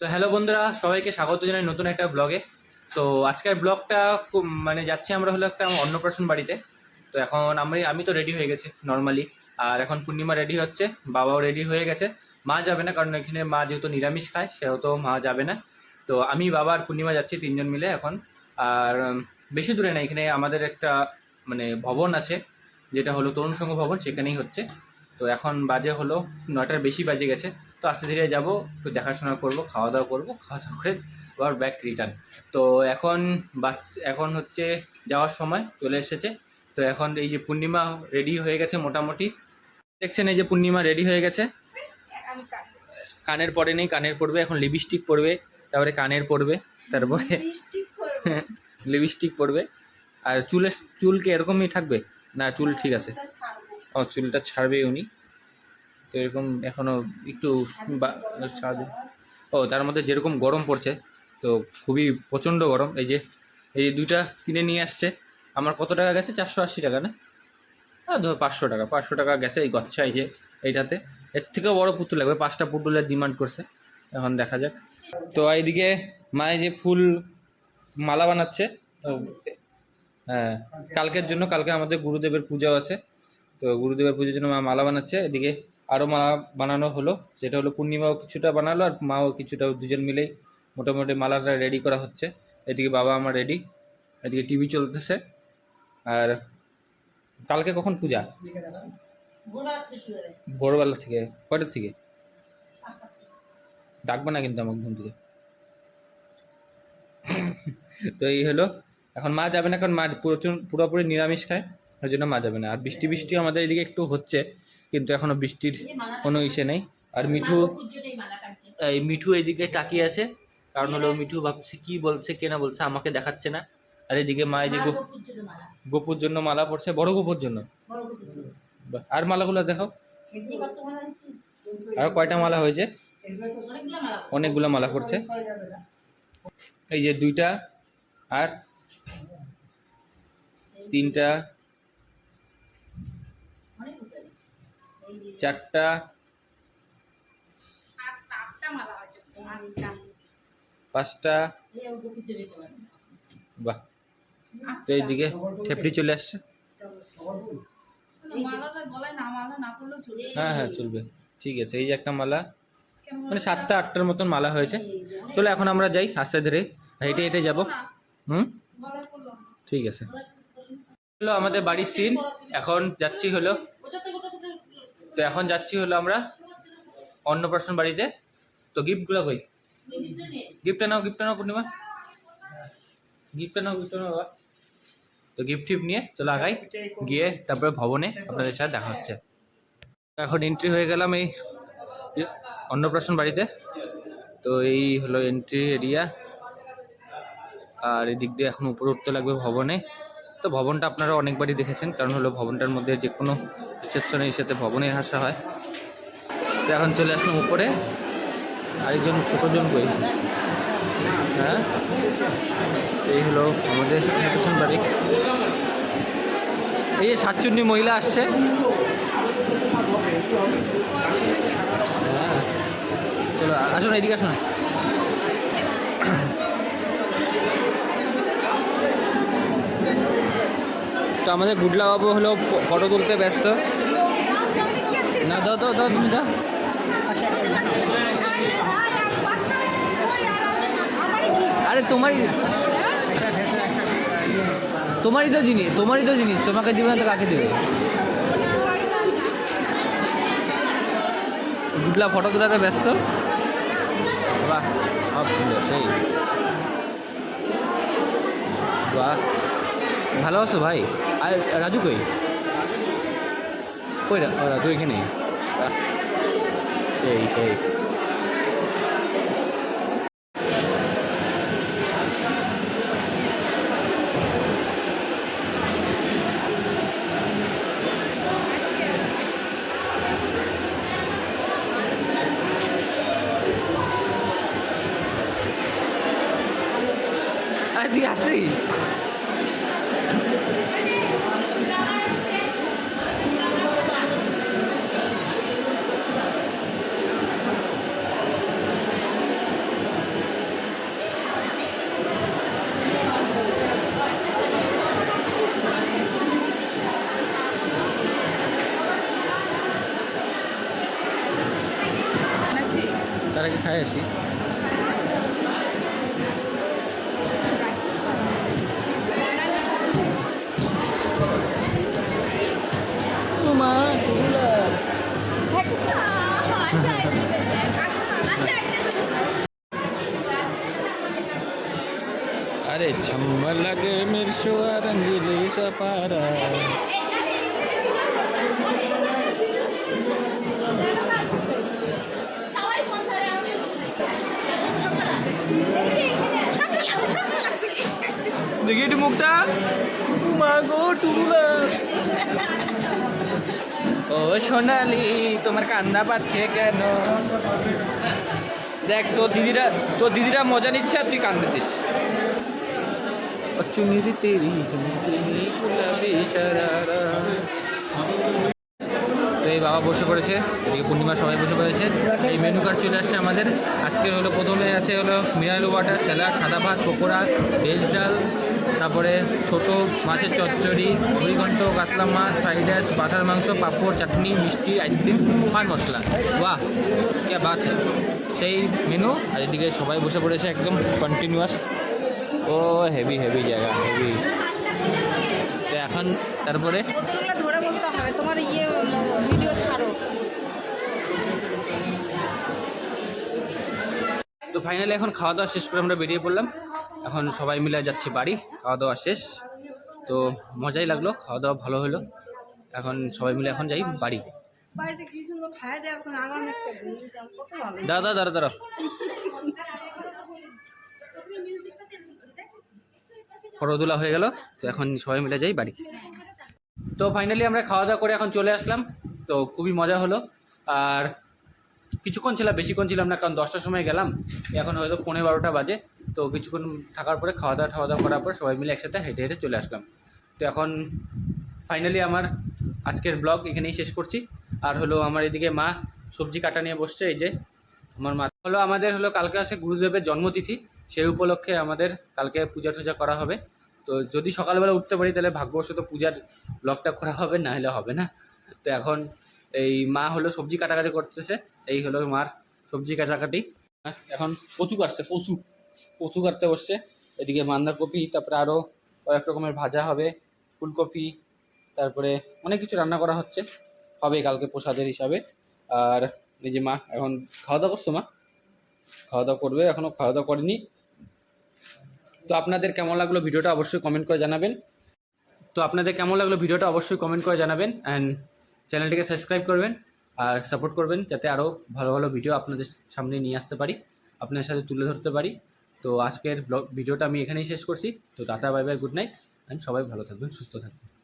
তো হ্যালো বন্ধুরা, সবাইকে স্বাগত জানাই নতুন একটা ব্লগে তো আজকের ব্লগটা খুব মানে যাচ্ছি আমরা হলো একটা অন্নপ্রাশন বাড়িতে। তো এখন আমি আমি তো রেডি হয়ে গেছি নর্মালি আর এখন পূর্ণিমা রেডি হচ্ছে, বাবাও রেডি হয়ে গেছে। মা যাবে না, কারণ এখানে মা যেহেতু নিরামিষ খায় সেহেতু মা যাবে না। তো আমি, বাবা আর পূর্ণিমা যাচ্ছি তিনজন মিলে এখন। আর বেশি দূরে না, এখানে আমাদের একটা মানে ভবন আছে, যেটা হলো তরুণ সংঘ ভবন, সেখানেই হচ্ছে। তো এখন বাজে হলো নয়টার বেশি বাজে গেছে। তো আস্তে ধীরে যাব একটু দেখাশোনা করব খাওয়া দাওয়া করব খাওয়া দাওয়া করে আবার ব্যাক রিটার্ন তো এখন এখন হচ্ছে যাওয়ার সময় চলে এসেছে। তো এখন এই যে পূর্ণিমা রেডি হয়ে গেছে মোটামুটি। দেখছেন এই যে পূর্ণিমা রেডি হয়ে গেছে। কানের পরে নেই কানের পরবে এখন লিপস্টিক পরবে তারপরে কানের পরবে তারপরে লিপস্টিক পরবে। আর চুলের চুল কি এরকমই থাকবে? না চুল ঠিক আছে। ও চুলটা ছাড়বে উনি। তো এরকম এখনও একটু ও, তার মধ্যে যেরকম গরম পড়ছে, তো খুবই প্রচণ্ড গরম। এই যে এই যে দুইটা কিনে নিয়ে আসছে, আমার কত টাকা গেছে? চারশো আশি টাকা, না? হ্যাঁ ধর পাঁচশো টাকা পাঁচশো টাকা গেছে এই গচ্ছা এই যে এইটাতে। এর থেকেও বড় পুতুল লাগবে, পাঁচটা পুতুলের ডিমান্ড করছে। এখন দেখা যাক। তো এইদিকে মায়ে যে ফুল মালা বানাচ্ছে, তো হ্যাঁ কালকের জন্য, কালকে আমাদের গুরুদেবের পূজাও আছে। তো গুরুদেবের পুজোর জন্য মা মালা বানাচ্ছে। এদিকে আরও মা বানানো হলো। সেটা হলো পূর্ণিমাও কিছুটা বানালো আর মাও কিছুটা দুজন মিলেই মোটামুটি মালাটা রেডি করা হচ্ছে। এদিকে বাবা আমার রেডি এদিকে টিভি চলতেছে। আর কালকে কখন পূজা? ভোরবেলা থেকে, কয়টার থেকে? ডাকবে না কিন্তু আমাকে ঘুম থেকে। তো এই হলো, এখন মা যাবে না কারণ মা পুরোপুরি নিরামিষ খায়, ওই জন্য মা যাবে না। আর বৃষ্টি বৃষ্টি আমাদের এদিকে একটু হচ্ছে। কিন্তু এখনও বৃষ্টির কোনো ইসে নেই। আর মিঠু, এই মিঠু এদিকে তাকিয়ে আছে। কারণ হলো মিঠু ভাবছে কি বলছে, কে না বলছে, আমাকে দেখাচ্ছে না। আর এদিকে মা, এই যে গোপুর জন্য মালা পড়ছে বড় গোপুর জন্য। আর মালাগুলো দেখো আর কয়টা মালা হয়েছে? অনেকগুলো মালা করছে এই যে দুইটা, আর তিনটা চারটা। পাঁচটা। বাহ। তো এইদিকে ঠেপড়ি চলে আসছে। হ্যাঁ হ্যাঁ চলবে। ঠিক আছে এই যে একটা মালা। মানে সাতটা আটটার মতন মালা হয়েছে। চলো এখন আমরা যাই আস্তে ধীরে। হেঁটে হেঁটে যাব। হুম? ঠিক আছে। হলো আমাদের বাড়ির সিন এখন যাচ্ছি হলো তো এখন যাচ্ছি হলো আমরা অন্নপ্রাশন বাড়িতে। তো গিফটগুলো কই? গিফটটা নাও গিফটটা নাও পূর্ণিমা। গিফটটা নাও গিফটটা নাও তো গিফট টিফট নিয়ে চলো আগাই, গিয়ে তারপরে ভবনে আপনাদের সাথে দেখা হচ্ছে। এখন এন্ট্রি হয়ে গেলাম এই অন্নপ্রাশন বাড়িতে। তো এই হলো এন্ট্রি এরিয়া আর এদিক দিয়ে এখন উপরে উঠতে লাগবে ভবনে। তো ভবনটা আপনারা অনেকবারই দেখেছেন, কারণ হলো ভবনটার মধ্যে যে কোনো রিসেপশনে সাথে ভবনে আসা হয়। তো এখন চলে আসলাম উপরে। আরেকজন ছোটোজন কই হ্যাঁ? এই হলো আমাদের বাড়ি। এই যে সাতচুন্নি মহিলা আসছে। হ্যাঁ। চলো, আসুন, এদিকে আসুন। তো আমাদের গুডলা বাবু হলো ফটো তুলতে ব্যস্ত। না, দাও দাও দাও, তুমি দাও। আরে, তোমারই তোমারই তো জিনিস, তোমারই তো জিনিস, তোমাকে দিবে না তো কাকে দেবে? গুডলা ফটো তোলাতে ব্যস্ত? বাহ, সব সুন্দর, সেই। বাহ। ভালো আছো ভাই? আর রাজু কই? কই রাজু এখানে। সেই। সেই তুই আসি তার আগে খাই আসি ও মা তুলা अरे छम्मा लगे मिर्शुआ रंगीली सपारा দেখি একটু মুখটা। মা গো টুরুলা ও সোনালি তোমার কান্না পাচ্ছে কেন? দেখ তোর দিদিরা তোর দিদিরা মজা নিচ্ছে আর তুই কান্দছিস চুমিরি তেরি গুলাবি সারারা তো এই বাবা বসে পড়েছে, এদিকে পূর্ণিমা সবাই বসে পড়েছে। এই মেনু কার্ড চলে আসছে আমাদের। আজকে হলো প্রথমে আছে হলো মিনারেল ওয়াটার, স্যালাড, সাদা ভাত, পকোড়া, ভেজ ডাল, তারপরে ছোট মাছের চচ্চড়ি মুড়িঘণ্ট কাতলা মাছ, ফ্রাইড রাইস, পাঠার মাংস, পাঁপড়, চাটনি, মিষ্টি, আইসক্রিম পান মশলা। বাহ, কে বাত। সেই মেনু আর এদিকে সবাই বসে পড়েছে একদম কন্টিনিউয়াস ও হেভি হেভি জায়গা হেভি তো এখন তারপরে হবে তোমার ইয়ে ভিডিও ছাড়ো। তো ফাইনালি এখন খাওয়া দাওয়া শেষ করে আমরা বেরিয়ে পড়লাম। এখন সবাই মিলে যাচ্ছি বাড়ি খাওয়া দাওয়া শেষ। তো মজাই লাগল খাওয়া দাওয়া ভালো হলো। এখন সবাই মিলে এখন যাই বাড়ি। বাড়িতে কি সুন্দর খাওয়া দেয় এখন আমার একটা ঘুমিয়ে কত ভালো। দাদা দাঁড়া দাঁড়া ফটো তোলা হয়ে গেল তো এখন সবাই মিলে যাই বাড়ি। তো ফাইনালি আমরা খাওয়া দাওয়া করে এখন চলে আসলাম। তো খুবই মজা হলো। আর কিছুক্ষণ ছিলাম, বেশিক্ষণ ছিলাম না, কারণ দশটার সময় গেলাম। এখন হয়তো পনেরো বারোটা বাজে। তো কিছুক্ষণ থাকার পরে খাওয়া দাওয়া খাওয়া দাওয়া করার পর সবাই মিলে একসাথে হেঁটে হেঁটে চলে আসলাম। তো এখন ফাইনালি আমার আজকের ব্লগ এখানেই শেষ করছি। আর হলো আমার এদিকে মা সবজি কাটা নিয়ে বসছে, এই যে আমার মা। হলো আমাদের হলো কালকে আছে গুরুদেবের জন্মতিথি। সেই উপলক্ষে আমাদের কালকে পূজা টুজা করা হবে। তো যদি সকালবেলা উঠতে পারি তাহলে ভাগ্যবশত পূজার ব্লগটা করা হবে না হলে হবে না। তো এখন এই মা হলো সবজি কাটাকাটি করতেছে এই হলো মার সবজি কাটাকাটি। আহ, এখন কচু কাটছে কচু। কচু কাটতে বসছে এদিকে বাঁধাকপি তারপরে আরও কয়েক রকমের ভাজা হবে ফুলকপি তারপরে অনেক কিছু রান্না করা হচ্ছে হবে কালকে প্রসাদের হিসাবে। আর এই যে মা এখন খাওয়া দাওয়া করছ মা? খাওয়া দাওয়া করবে এখনও খাওয়া দাওয়া করেনি। তো আপনাদের কেমন লাগল ভিডিওটা অবশ্যই কমেন্ট করে জানাবেন। তো আপনাদের কেমন লাগল ভিডিওটা অবশ্যই কমেন্ট করে জানাবেন অ্যান্ড চ্যানেলটিকে সাবস্ক্রাইব করবেন আর সাপোর্ট করবেন যাতে আরও ভালো ভালো ভিডিও আপনাদের সামনে নিয়ে আসতে পারি, আপনাদের সাথে তুলে ধরতে পারি। তো আজকের ব্লগ ভিডিওটা আমি এখানেই শেষ করছি। তো tata bye bye good night and সবাই ভালো থাকবেন, সুস্থ থাকবেন।